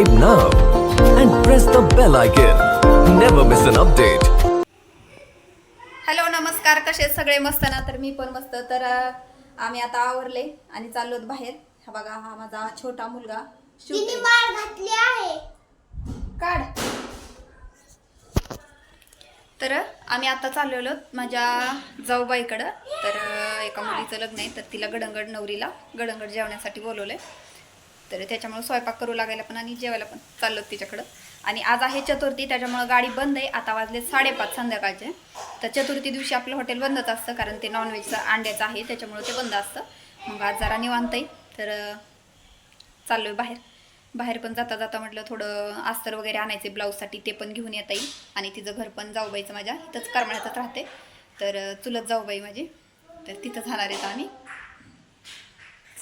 subscribe now and press the bell icon. Never miss an update. Hello नमस्कार. कसे आहेत सगळे? मस्त ना? तर मी पण मस्त. तर अं, आम्ही आता आवरले आणि चाललो बाहेर. हा बघा हा माझा छोटा मुलगा. तिने शिवते. माळ घातली आहे. काढ. तर आम्ही आता चाललेलो माझ्या जाऊबाईकडं. तर अं, एका मुलीचं लग्न आहे तर तिला गडंगड नवरीला गडंगड जेवण्यासाठी बोलवलंय. तर त्याच्यामुळे स्वयंपाक करू लागायला पण आणि जेवायला पण चाललो तिच्याकडं. आणि आज आहे चतुर्थी त्याच्यामुळे गाडी बंद आहे. आता वाजले साडेपाच संध्याकाळचे. तर चतुर्थी दिवशी आपलं हॉटेल बंदच असतं कारण ते नॉनव्हेजचं अंड्याचं आहे त्याच्यामुळे ते बंद असतं. मग आज जरा निवांत आहे. तर चाललो चाललोय बाहेर. बाहेर पण जाता जाता म्हटलं थोडं अस्तर वगैरे आणायचे ब्लाऊजसाठी ते पण घेऊन येता येईल आणि तिचं घर पण जाऊबाईचं माझ्या. इथंच करमाळ्यातच राहते. तर चुलत जाऊबाई माझी. तर तिथं जाणार आहेत आम्ही.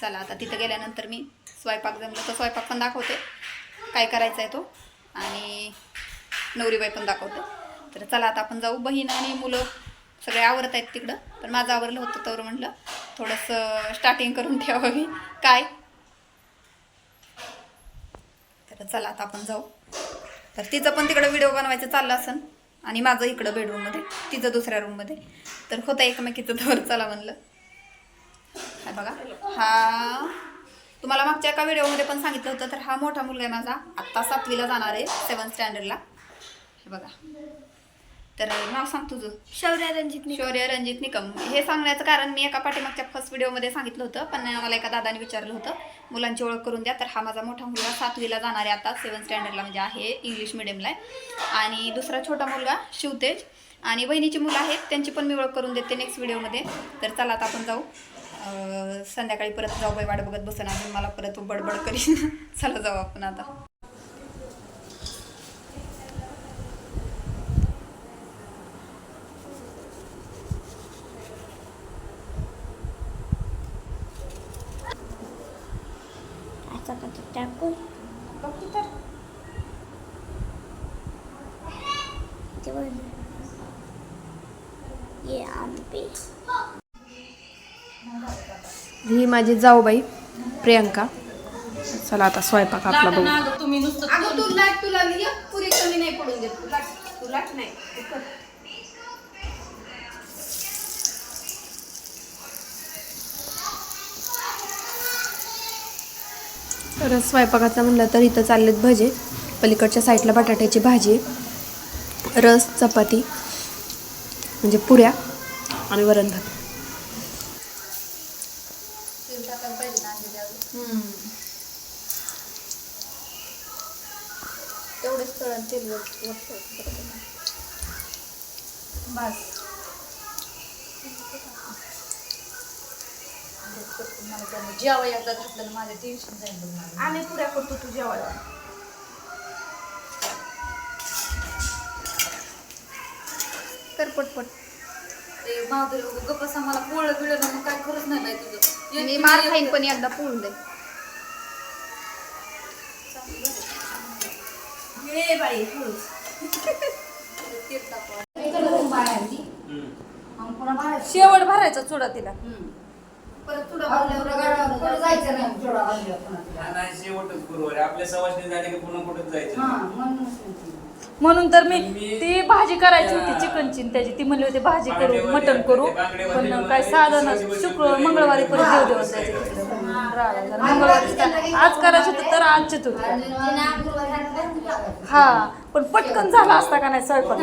चला आता तिथं गेल्यानंतर मी स्वयंपाक जमलं तर स्वयंपाक पण दाखवते. काय करायचा आहे तो? आणि नवरीबाई पण दाखवते. तर चला आता आपण जाऊ. बहीण आणि मुलं सगळे आवरत आहेत तिकडं. पण माझं आवरलं होतं तर म्हटलं थोडंसं स्टार्टिंग करून ठेवावी काय? तर चला आता आपण जाऊ. तर तिचं पण तिकडं व्हिडिओ बनवायचं चाललं असन. आणि माझं इकडं बेडरूममध्ये तिचं दुसऱ्या रूममध्ये तर होतं एकमेकीचं तर चला म्हणलं. बघा. हा. तुम्हाला मागच्या एका व्हिडिओमध्ये पण सांगितलं होतं तर हा मोठा मुलगा आहे माझा. आत्ता सातवीला जाणार आहे सेवन स्टँडर्डला हे बघा. तर नाव सांग तुझं. शौर्य रणजित शौर्य रणजित निकम. हे सांगण्याचं कारण मी एका पाठीमागच्या फर्स्ट व्हिडिओमध्ये सांगितलं होतं पण मला एका दादाने विचारलं होतं मुलांची ओळख करून द्या. तर हा माझा मोठा मुलगा सातवीला जाणार आहे आता सेवन स्टँडर्डला म्हणजे आहे इंग्लिश मिडियमला आहे. आणि दुसरा छोटा मुलगा शिवतेज. आणि बहिणीची मुलं आहेत त्यांची पण मी ओळख करून देते नेक्स्ट व्हिडिओमध्ये तर चला आता आपण जाऊ. संध्याकाळी परत जाऊ बाई वाट बघत बसन अजून मला परत बडबड करीन. चला जाऊ आपण आता. टाकू? बघ. ये आंबे. ही माझी जाऊबाई प्रियंका. चला आता स्वयंपाक आपला बघू. अगं तू लाट तुला पुरी कमी नाही पडून देत. तू लाट तू लाट नाही. तू कर. तर स्वयंपाकाचं म्हणलं तर इथं चाललेत भजे. पलीकडच्या साईडला बटाट्याची भाजी रस चपाती म्हणजे पुऱ्या आणि वरण भात. तेवढेच तळण तेल वर- वर ठेवायचं. बस. जेव्हा एकदा घातलं माझं टेन्शन जाईल. आम्ही पुऱ्या करतो तू जेवायला. कर पटपट. ते माधुरी गप्पा मला पोळं बिळं मग काय खरंच नाही तुझं. मी मार खाईन पण एकदा पोळून दे. शेवट भरायचा चुडा तिला नाही शेवटच गुरुवार. आपल्या सवासणी झाले की पुन्हा कुठं जायचं म्हणून तर मी भाजी करायची होती चिकनची आणि त्याची. ती म्हणली होती भाजी करू मटण करू पण काय साधन शुक्र मंगळवारी परत देव देव जायचं तिकडं. राहिलं जरा. मंगळवारी आज करायचं होतं तर आज चतुर्थी हा. पण पटकन झाला असता का नाही स्वयंपाक?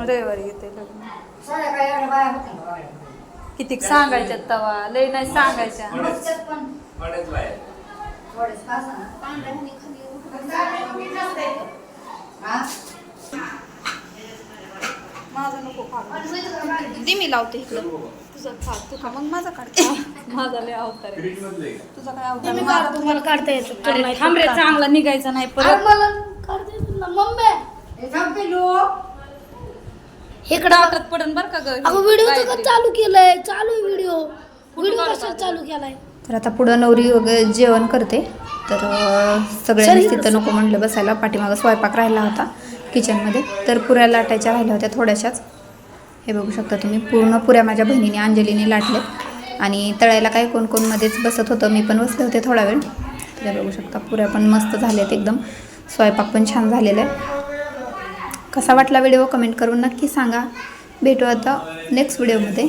रविवारी येते लग्न. किती सांगायच्यात तवा? लय नाही सांगायच्या. बाहेर. माझा नको. दे मी लावते इकडं. तुझं खा. तू खा. मग माझा काढ. माझा लय अवतार आहे. फ्रीज मधले तुझा काय आवडत तुम्हाला काढता येतं. चांगला निघायचा नाही परत. मला काढता येतं ना मम्मी! का व्हिडिओ तर चालू आहे व्हिडिओ चालू तर आता पुढं नवरी वगैरे जेवण करते. तर सगळ्यांनी तिथं नको म्हणलं बसायला. पाठीमागं स्वयंपाक राहिला होता किचनमध्ये तर पुऱ्या लाटायच्या राहिल्या होत्या थोड्याशाच. हे बघू शकता तुम्ही. पूर्ण पुऱ्या माझ्या बहिणीने अंजलीने लाटल्यात. आणि तळायला काय कोण कोण मध्येच बसत होतं. मी पण बसले होते थोडा वेळ. तर बघू शकता पुऱ्या पण मस्त झाल्यात एकदम. स्वयंपाक पण छान झालेला आहे. कसा वाटला व्हिडिओ कमेंट करून नक्की सांगा. भेटू आता नेक्स्ट व्हिडिओमध्ये